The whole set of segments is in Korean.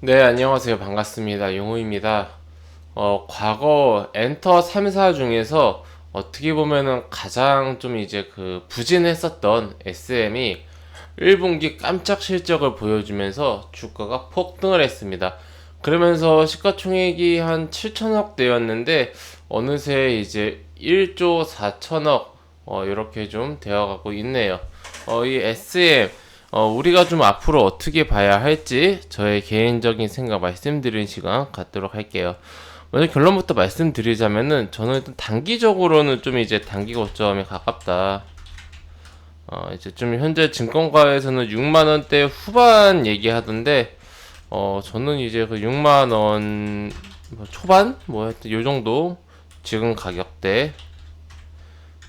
네, 안녕하세요. 반갑습니다. 용호입니다. 어, 과거 엔터 3사 중에서 어떻게 보면은 가장 좀 이제 그 부진했었던 SM이 1분기 깜짝 실적을 보여주면서 주가가 폭등을 했습니다. 그러면서 시가총액이 한 7천억 대였는데 어느새 이제 1조 4천억 어, 이렇게 좀 되어가고 있네요. 어, 이 SM 어, 우리가 좀 앞으로 어떻게 봐야 할지 저의 개인적인 생각 말씀드리는 시간 갖도록 할게요. 먼저 결론부터 말씀드리자면은 저는 일단 단기적으로는 좀 이제 단기 고점에 가깝다. 어, 이제 좀 현재 증권가에서는 6만 원대 후반 얘기하던데 어, 저는 이제 그 6만 원뭐 초반 뭐 하여튼 요 정도 지금 가격대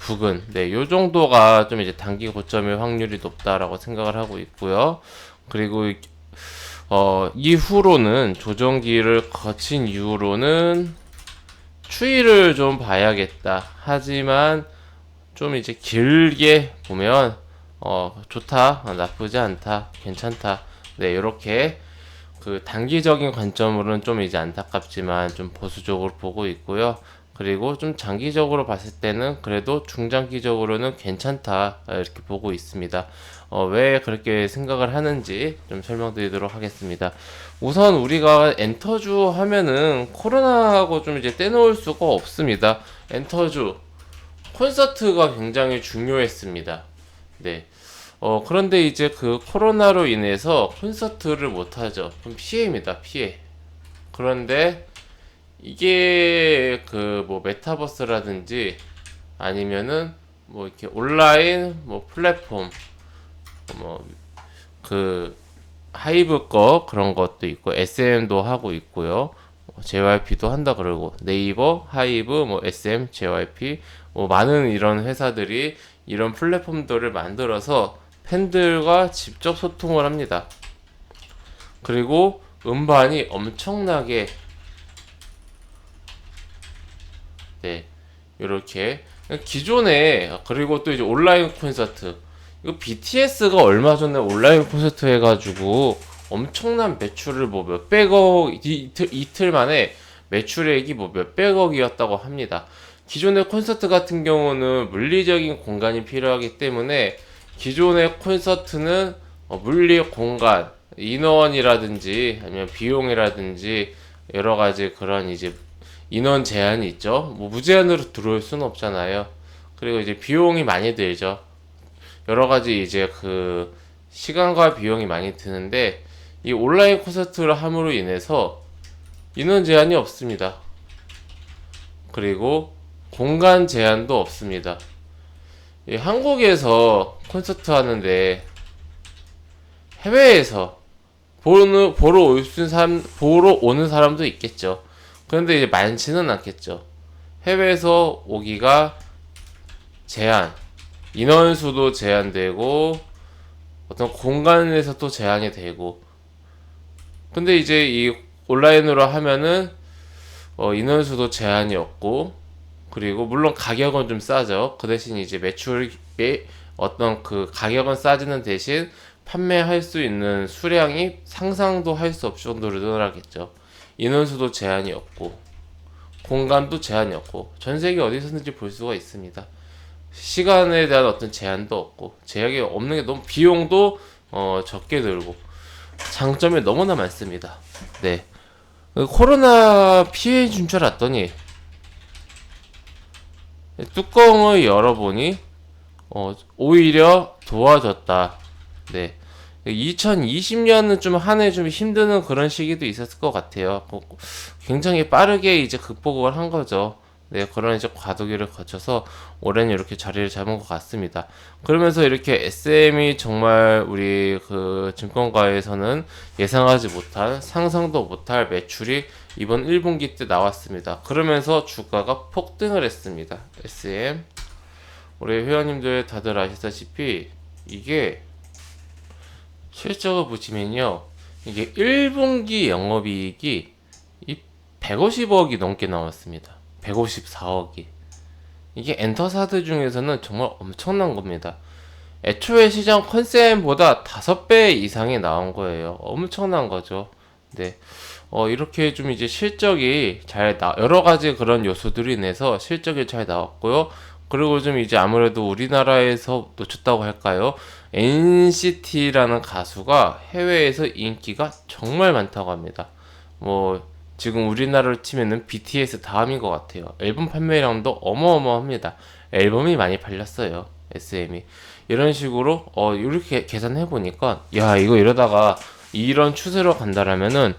부근 네, 요 정도가 좀 이제 단기 고점의 확률이 높다라고 생각을 하고 있고요. 그리고 이- 어, 이후로는 조정기를 거친 이후로는 추이를 좀 봐야겠다. 하지만 좀 이제 길게 보면 어, 좋다, 어, 나쁘지 않다, 괜찮다. 네, 이렇게 그 단기적인 관점으로는 좀 이제 안타깝지만 좀 보수적으로 보고 있고요. 그리고 좀 장기적으로 봤을 때는 그래도 중장기적으로는 괜찮다 이렇게 보고 있습니다. 어, 왜 그렇게 생각을 하는지 좀 설명드리도록 하겠습니다. 우선 우리가 엔터주 하면은 코로나하고 좀 이제 떼놓을 수가 없습니다. 엔터주 콘서트가 굉장히 중요했습니다. 네. 어, 그런데 이제 그 코로나로 인해서 콘서트를 못하죠. 그럼 피해입니다, 피해. 그런데 이게 그 뭐 메타버스라든지 아니면은 뭐 이렇게 온라인 뭐 플랫폼 뭐 그 하이브 거 그런 것도 있고 SM도 하고 있고요. JYP도 한다 그러고 네이버, 하이브, 뭐 SM, JYP 뭐 많은 이런 회사들이 이런 플랫폼들을 만들어서 팬들과 직접 소통을 합니다. 그리고 음반이 엄청나게 네 이렇게 기존에 그리고 또 이제 온라인 콘서트 이거 BTS가 얼마 전에 온라인 콘서트 해가지고 엄청난 매출을 뭐 몇백억 이틀, 이틀 만에 매출액이 뭐 몇백억이었다고 합니다. 기존의 콘서트 같은 경우는 물리적인 공간이 필요하기 때문에 기존의 콘서트는 어, 물리 공간, 인원이라든지 아니면 비용이라든지 여러 가지 그런 이제 인원 제한이 있죠. 뭐 무제한으로 들어올 수는 없잖아요. 그리고 이제 비용이 많이 들죠. 여러 가지 이제 그 시간과 비용이 많이 드는데 이 온라인 콘서트를 함으로 인해서 인원 제한이 없습니다. 그리고 공간 제한도 없습니다. 이 한국에서 콘서트 하는데 해외에서 보러, 보러 올수 사람, 보러 오는 사람도 있겠죠. 그런데 이제 많지는 않겠죠. 해외에서 오기가 제한, 인원수도 제한되고, 어떤 공간에서 또 제한이 되고, 근데 이제 이 온라인으로 하면은, 어, 인원수도 제한이 없고, 그리고 물론 가격은 좀 싸죠. 그 대신 이제 매출의 어떤 그 가격은 싸지는 대신 판매할 수 있는 수량이 상상도 할 수 없을 정도로 늘어나겠죠. 인원수도 제한이 없고 공간도 제한이 없고 전 세계 어디서든지 볼 수가 있습니다. 시간에 대한 어떤 제한도 없고 제약이 없는 게 너무 비용도 어, 적게 들고 장점이 너무나 많습니다. 네. 코로나 피해 준 줄 알았더니 뚜껑을 열어보니 어, 오히려 도와줬다. 네. 2020년은 좀 한 해 좀 힘드는 그런 시기도 있었을 것 같아요. 뭐, 굉장히 빠르게 이제 극복을 한 거죠. 네, 그런 이제 과도기를 거쳐서 올해는 이렇게 자리를 잡은 것 같습니다. 그러면서 이렇게 SM이 정말 우리 그 증권가에서는 예상하지 못한 상상도 못할 매출이 이번 1분기 때 나왔습니다. 그러면서 주가가 폭등을 했습니다. SM. 우리 회원님들 다들 아시다시피 이게 실적을 보시면요. 이게 1분기 영업이익이 이 150억이 넘게 나왔습니다. 154억이. 이게 엔터사드 중에서는 정말 엄청난 겁니다. 애초에 시장 컨센보다 5배 이상이 나온 거예요. 엄청난 거죠. 네. 어, 이렇게 좀 이제 실적이 잘 나, 여러 가지 그런 요소들이 인해서 실적이 잘 나왔고요. 그리고 좀 이제 아무래도 우리나라에서 놓쳤다고 할까요? NCT라는 가수가 해외에서 인기가 정말 많다고 합니다. 뭐, 지금 우리나라를 치면은 BTS 다음인 것 같아요. 앨범 판매량도 어마어마합니다. 앨범이 많이 팔렸어요. SM이. 이런 식으로, 어, 이렇게 계산해 보니까, 야, 이거 이러다가 이런 추세로 간다라면은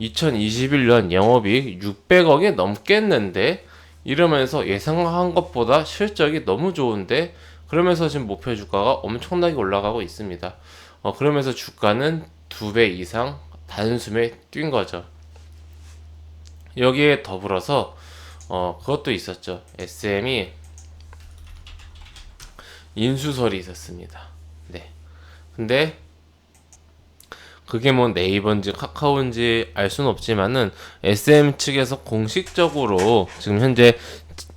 2021년 영업이익 600억이 넘겠는데 이러면서 예상한 것보다 실적이 너무 좋은데 그러면서 지금 목표 주가가 엄청나게 올라가고 있습니다. 어, 그러면서 주가는 두 배 이상 단숨에 뛴 거죠. 여기에 더불어서 어, 그것도 있었죠. SM이 인수설이 있었습니다. 네. 근데 그게 뭐 네이버인지 카카오인지 알 수는 없지만은 SM 측에서 공식적으로 지금 현재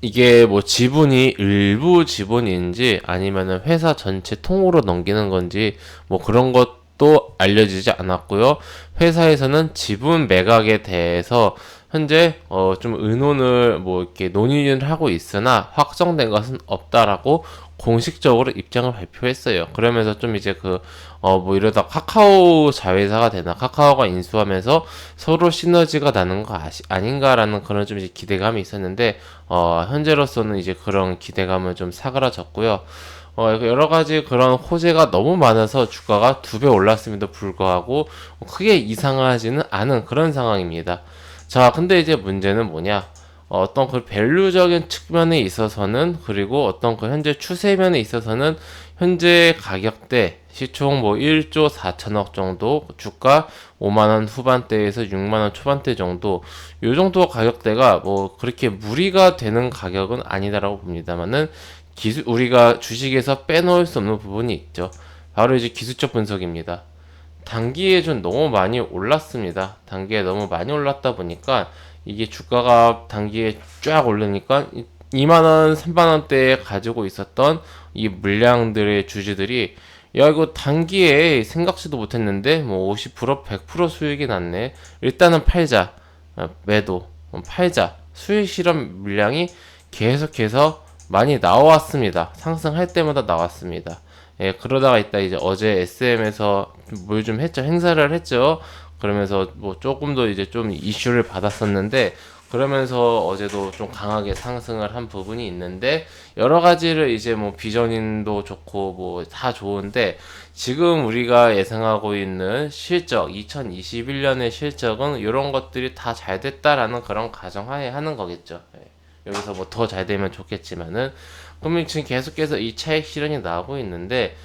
이게 뭐 지분이 일부 지분인지 아니면은 회사 전체 통으로 넘기는 건지 뭐 그런 것도 알려지지 않았고요. 회사에서는 지분 매각에 대해서 현재 어 좀 의논을 뭐 이렇게 논의를 하고 있으나 확정된 것은 없다라고 공식적으로 입장을 발표했어요. 그러면서 좀 이제 그, 어, 뭐 이러다 카카오 자회사가 되나, 카카오가 인수하면서 서로 시너지가 나는 거 아시, 아닌가라는 그런 좀 이제 기대감이 있었는데, 어, 현재로서는 이제 그런 기대감은 좀 사그라졌고요. 어, 여러 가지 그런 호재가 너무 많아서 주가가 두 배 올랐음에도 불구하고 크게 이상하지는 않은 그런 상황입니다. 자, 근데 이제 문제는 뭐냐? 어, 어떤 그 밸류적인 측면에 있어서는 그리고 어떤 그 현재 추세면에 있어서는 현재 가격대 시총 뭐 1조 4천억 정도 주가 5만 원 후반대에서 6만 원 초반대 정도 요 정도 가격대가 뭐 그렇게 무리가 되는 가격은 아니다라고 봅니다만은 기술 우리가 주식에서 빼놓을 수 없는 부분이 있죠. 바로 이제 기술적 분석입니다. 단기에 좀 너무 많이 올랐습니다. 단기에 너무 많이 올랐다 보니까 이게 주가가 단기에 쫙 오르니까 2만원, 3만원대에 가지고 있었던 이 물량들의 주주들이 야 이거 단기에 생각지도 못했는데 뭐 50% 100% 수익이 났네. 일단은 팔자. 어, 매도. 어, 팔자. 수익 실험 물량이 계속해서 많이 나왔습니다. 상승할 때마다 나왔습니다 예 그러다가 있다 이제 어제 SM에서 뭘 좀 했죠 행사를 했죠 그러면서 뭐 조금 더 이제 좀 이슈를 받았었는데 그러면서 어제도 좀 강하게 상승을 한 부분이 있는데 여러 가지를 이제 뭐 비전인도 좋고 뭐 다 좋은데 지금 우리가 예상하고 있는 실적 2021년의 실적은 이런 것들이 다 잘 됐다라는 그런 가정하에 하는 거겠죠. 예. 여기서 뭐 더 잘 되면 좋겠지만은 그러면 지금 계속해서 이 차익 실현이 나오고 있는데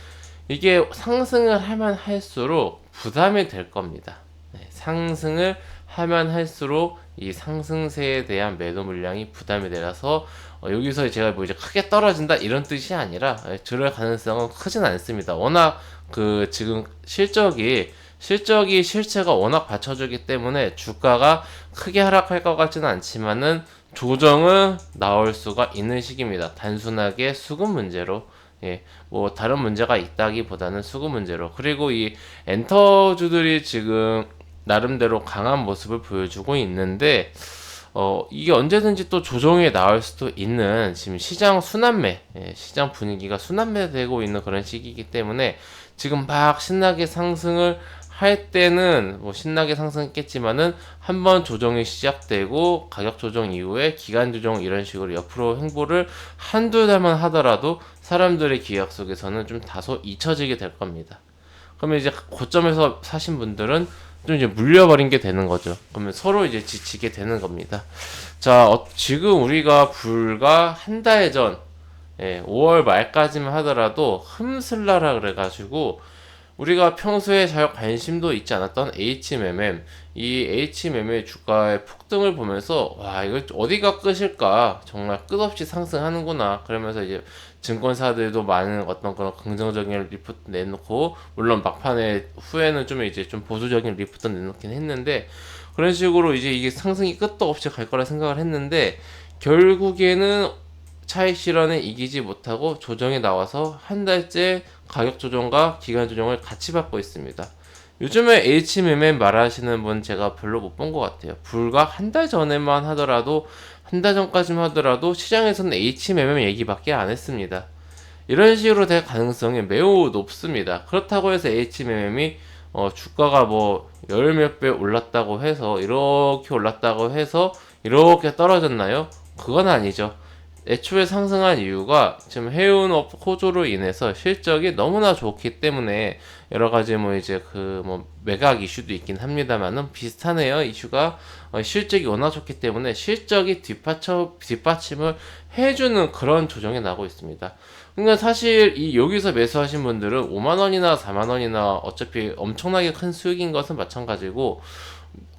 이게 상승을 하면 할수록 부담이 될 겁니다. 네, 상승을 하면 할수록 이 상승세에 대한 매도 물량이 부담이 되라서 어, 여기서 제가 뭐 이제 크게 떨어진다 이런 뜻이 아니라 예, 들을 가능성은 크진 않습니다. 워낙 그 지금 실적이 실적이 실체가 워낙 받쳐주기 때문에 주가가 크게 하락할 것 같지는 않지만은 조정은 나올 수가 있는 시기입니다. 단순하게 수급 문제로 예, 뭐 다른 문제가 있다기보다는 수급 문제로 그리고 이 엔터주들이 지금 나름대로 강한 모습을 보여주고 있는데 어, 이게 언제든지 또 조정이 나올 수도 있는 지금 시장 순환매, 예, 시장 분위기가 순환매되고 있는 그런 시기이기 때문에 지금 막 신나게 상승을 할 때는 뭐 신나게 상승했겠지만은 한번 조정이 시작되고 가격 조정 이후에 기간 조정 이런 식으로 옆으로 행보를 한두 달만 하더라도 사람들의 기억 속에서는 좀 다소 잊혀지게 될 겁니다. 그러면 이제 고점에서 사신 분들은 좀 이제 물려버린 게 되는 거죠. 그러면 서로 이제 지치게 되는 겁니다. 자, 어, 지금 우리가 불과 한 달 전, 예, 5월 말까지만 하더라도 흠슬라라 그래가지고 우리가 평소에 잘 관심도 있지 않았던 HMM, 이 HMM의 주가의 폭등을 보면서 와 이걸 어디가 끝일까? 정말 끝없이 상승하는구나. 그러면서 이제 증권사들도 많은 어떤 그런 긍정적인 리포트 내놓고 물론 막판에 후에는 좀 이제 좀 보수적인 리포트 내놓긴 했는데 그런 식으로 이제 이게 상승이 끝도 없이 갈 거라 생각을 했는데 결국에는 차익 실현에 이기지 못하고 조정이 나와서 한 달째 가격 조정과 기간 조정을 같이 받고 있습니다. 요즘에 HMM 말하시는 분 제가 별로 못 본 것 같아요. 불과 한 달 전에만 하더라도 한 달 전까지만 하더라도 시장에서는 HMM 얘기밖에 안 했습니다. 이런 식으로 될 가능성이 매우 높습니다. 그렇다고 해서 HMM이 어, 주가가 뭐 열 몇 배 올랐다고 해서 이렇게 올랐다고 해서 이렇게 떨어졌나요? 그건 아니죠. 애초에 상승한 이유가 지금 해운업 호조로 인해서 실적이 너무나 좋기 때문에 여러 가지 뭐 이제 그 뭐 매각 이슈도 있긴 합니다만은 비슷하네요 이슈가 어, 실적이 워낙 좋기 때문에 실적이 뒷받쳐 뒷받침을 해주는 그런 조정이 나고 있습니다. 그러니까 사실 이 여기서 매수하신 분들은 5만 원이나 4만 원이나 어차피 엄청나게 큰 수익인 것은 마찬가지고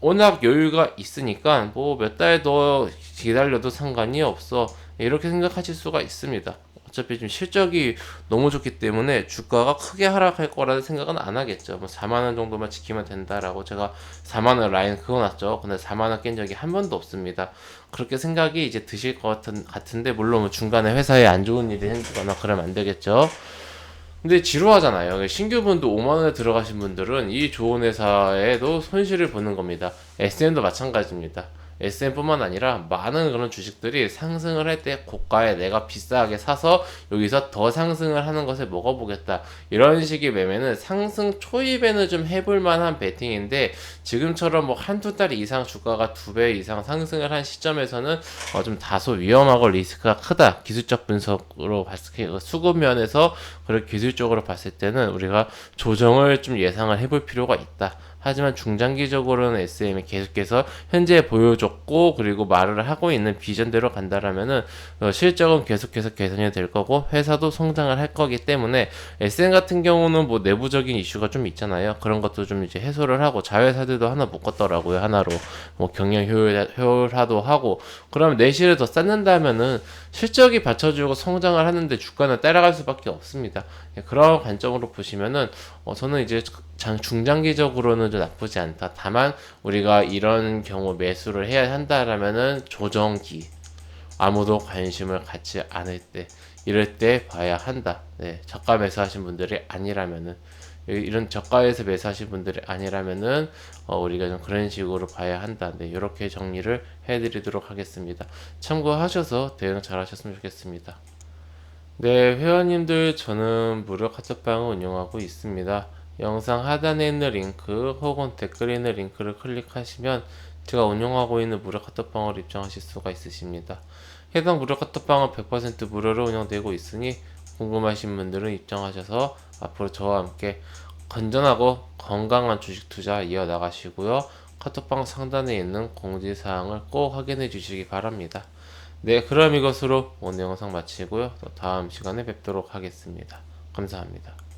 워낙 여유가 있으니까 뭐 몇 달 더 기다려도 상관이 없어 이렇게 생각하실 수가 있습니다. 어차피 좀 실적이 너무 좋기 때문에 주가가 크게 하락할 거라는 생각은 안 하겠죠. 뭐 4만 원 정도만 지키면 된다라고 제가 4만 원 라인 그어놨죠. 근데 4만 원 깬 적이 한 번도 없습니다. 그렇게 생각이 이제 드실 것 같은, 같은데 물론 뭐 중간에 회사에 안 좋은 일이 생기거나 그러면 안 되겠죠. 근데 지루하잖아요. 신규분도 5만 원에 들어가신 분들은 이 좋은 회사에도 손실을 보는 겁니다. SM도 마찬가지입니다. SM뿐만 아니라 많은 그런 주식들이 상승을 할 때 고가에 내가 비싸게 사서 여기서 더 상승을 하는 것을 먹어보겠다. 이런 식의 매매는 상승 초입에는 좀 해볼 만한 베팅인데 지금처럼 뭐 한두 달 이상 주가가 두 배 이상 상승을 한 시점에서는 어, 좀 다소 위험하고 리스크가 크다. 기술적 분석으로 봤을 때 수급 면에서 그렇게 기술적으로 봤을 때는 우리가 조정을 좀 예상을 해볼 필요가 있다. 하지만 중장기적으로는 SM이 계속해서 현재 보여줬고 그리고 말을 하고 있는 비전대로 간다라면은 어, 실적은 계속해서 개선이 될 거고 회사도 성장을 할 거기 때문에 SM 같은 경우는 뭐 내부적인 이슈가 좀 있잖아요. 그런 것도 좀 이제 해소를 하고 자회사들도 하나 묶었더라고요. 하나로 뭐 경영 효율 효율화도 하고 그러면 내실을 더 쌓는다면은 실적이 받쳐주고 성장을 하는데 주가는 따라갈 수밖에 없습니다. 예, 그런 관점으로 보시면은 어, 저는 이제 장, 중장기적으로는 좀 나쁘지 않다. 다만 우리가 이런 경우 매수를 해야 한다라면은 조정기 아무도 관심을 갖지 않을 때 이럴 때 봐야 한다. 네, 저가 매수하신 분들이 아니라면은 이런 저가에서 매수하신 분들이 아니라면은 어, 우리가 좀 그런 식으로 봐야 한다. 네, 이렇게 정리를 해드리도록 하겠습니다. 참고하셔서 대응 잘 하셨으면 좋겠습니다. 네, 회원님들 저는 무료 카톡방을 운영하고 있습니다. 영상 하단에 있는 링크 혹은 댓글에 있는 링크를 클릭하시면 제가 운영하고 있는 무료 카톡방을 입장하실 수가 있으십니다. 해당 무료 카톡방은 100% 무료로 운영되고 있으니 궁금하신 분들은 입장하셔서 앞으로 저와 함께 건전하고 건강한 주식 투자 이어나가시고요. 카톡방 상단에 있는 공지사항을 꼭 확인해 주시기 바랍니다. 네, 그럼 이것으로 오늘 영상 마치고요. 또 다음 시간에 뵙도록 하겠습니다. 감사합니다.